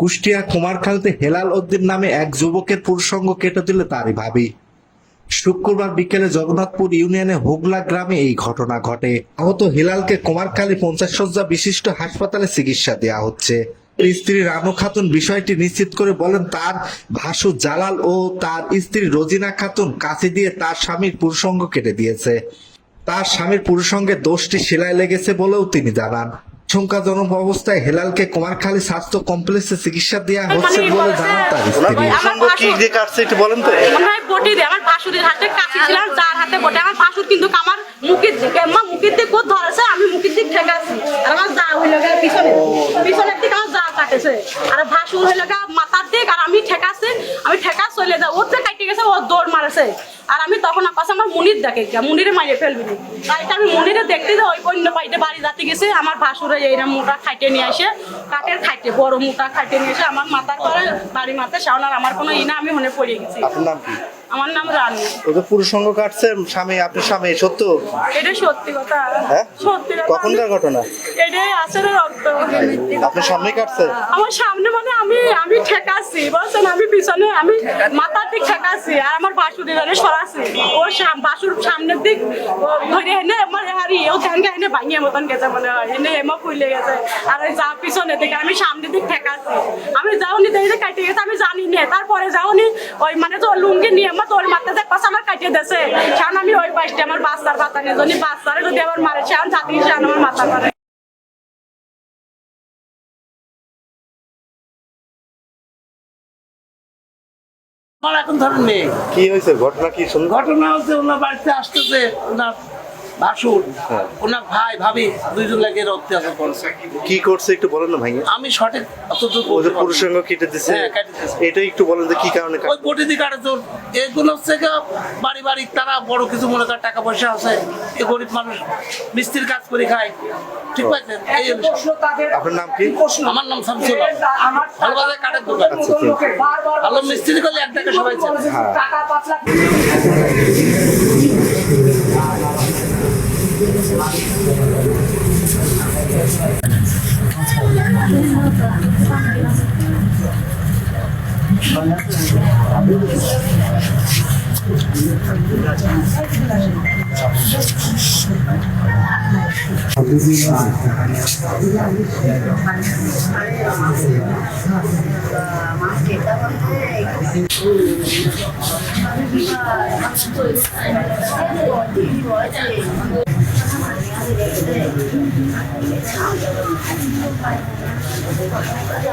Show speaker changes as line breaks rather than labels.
কুষ্টিয়া কুমারখালীতে হেলাল উদ্দিন নামে এক যুবকের পুরুষঙ্গ কেটে দিলে তারই ভাবি। শুক্রবার বিকেলে জগন্নাথপুর ইউনিয়নে হুগলা গ্রামে এই ঘটনা ঘটে। আহত হেলালকে কুমারখালী পঞ্চাশ শয্যা বিশিষ্ট হাসপাতালে চিকিৎসা দেওয়া হচ্ছে। স্ত্রী রানু খাতুন বিষয়টি নিশ্চিত করে বলেন, তার ভাসু জালাল ও তার স্ত্রী রোজিনা খাতুন কাছে দিয়ে তার স্বামীর পুরুষঙ্গ কেটে দিয়েছে। তার স্বামীর পুরুষঙ্গে দোষটি সেলাই লেগেছে বলেও তিনি জানান। আশঙ্কাজনক অবস্থায় হেলালকে কুমারখালী স্বাস্থ্য কমপ্লেক্সে চিকিৎসা দেওয়া হচ্ছে বলে জানান তার স্ত্রী
প্রসঙ্গ কি দিয়ে কাটছে একটু বলেন তো?
বটি আমার ভাসুরের হাতে কাশি ছিলাম যার হাতে বটে আমার ভাসুর কিন্তু আমার মুখের দিকে আমার মুখের দিক কোথ ধরেছে আমি মুখের দিক ঠেকে আছি। আর আমার যা হইল গা পিছনে পিছনের দিকে আমার যা কাটেছে। আর ভাসুর হইল গা মাথার দিক আর আমি ঠেকাছি আমি ঠেকা চলে যা ওর থেকে কাটে গেছে ও দৌড় মারেছে। আর আমি তখন আপাস আমার মুনির দেখে গিয়া, মুনিরে মাইরে ফেলবি তাই আমি মুনিরে দেখতে যে ওই অন্য পাইতে বাড়ি যাতে গেছে, আমার ভাসুরে এইরকম মোটা খাইটে নিয়ে আসে কাঠের খাইটে, বড় মোটা খাইটে নিয়ে এসে আমার মাথার পরে বাড়ি মাথায় সাউন আর আমার কোনো ই না, আমি মনে পড়ে গেছি। আমার নাম রানী।
ও তো পুরুষঙ্গ কাটছে স্বামী আপনার স্বামী সত্য?
এটা সত্যি কথা।
হ্যাঁ?
সত্যি কথা।
কখনকার ঘটনা?
এটাই রে রক্ত
আপনার সামনে কাটছে?
আমার সামনে মানে আমি আমি ঠেকাচ্ছি বলছেন আমি পিছনে আমি মাথার দিক ঠেকাচ্ছি আর আমার বাসুরি ধরে সরাচ্ছি ও বাসুর সামনের দিক ও ধরে এনে আমার হারি ও ধ্যানকে এনে ভাঙিয়ে মতন গেছে মনে হয়। এনে হেমা ফুলে গেছে। আর যা পিছনে দিকে আমি সামনের দিক ঠেকাচ্ছি আমি যাওনি দেখি যে কাটিয়ে গেছে আমি জানি না তারপরে যাওনি। ওই মানে তো লুঙ্গি নিয়ে আমার তোর মাথা দেখ পাশে আমার কাটিয়ে দেছে কারণ আমি ওই পাশটা আমার বাচ্চার বাতা নিয়ে যদি বাচ্চারে যদি আমার মারে সে আমার ছাতি সে আমার মাথা মারে।
আমার এখন ধরেন নেই।
কি হয়েছে? ঘটনা কি শুনুন
ঘটনা হচ্ছে ওনার বাড়িতে আসতেছে ওনার ভাসুর
হ্যাঁ।
ওনার ভাই ভাবি দুইজন লাগে অত্যাচার করছে
কি করছে একটু বলেন না ভাই
আমি সঠিক অতটুকু
ও যে
বলতে পারব না।
পুরুষঙ্গ কেটে দিছে।
হ্যাঁ,
এটা একটু বলেন তো কি কারণে
ওই
কাটছে?
পটি কাটে তোর এগুলো হচ্ছে বাড়ি বাড়ি তারা বড় কিছু মনে করে টাকা পয়সা আছে। এই গরিব মানুষ মিস্ত্রির কাজ করে খায়। ঠিক আছে এই
আপনার নাম কি?
আমার নাম শামসুল আলম। ভালোবাসা কাঠের দোকান
আছে।
ভালো মিস্ত্রি করলে এক টাকা সবাই চায়।
হ্যাঁ Obrigada. 私の場合は。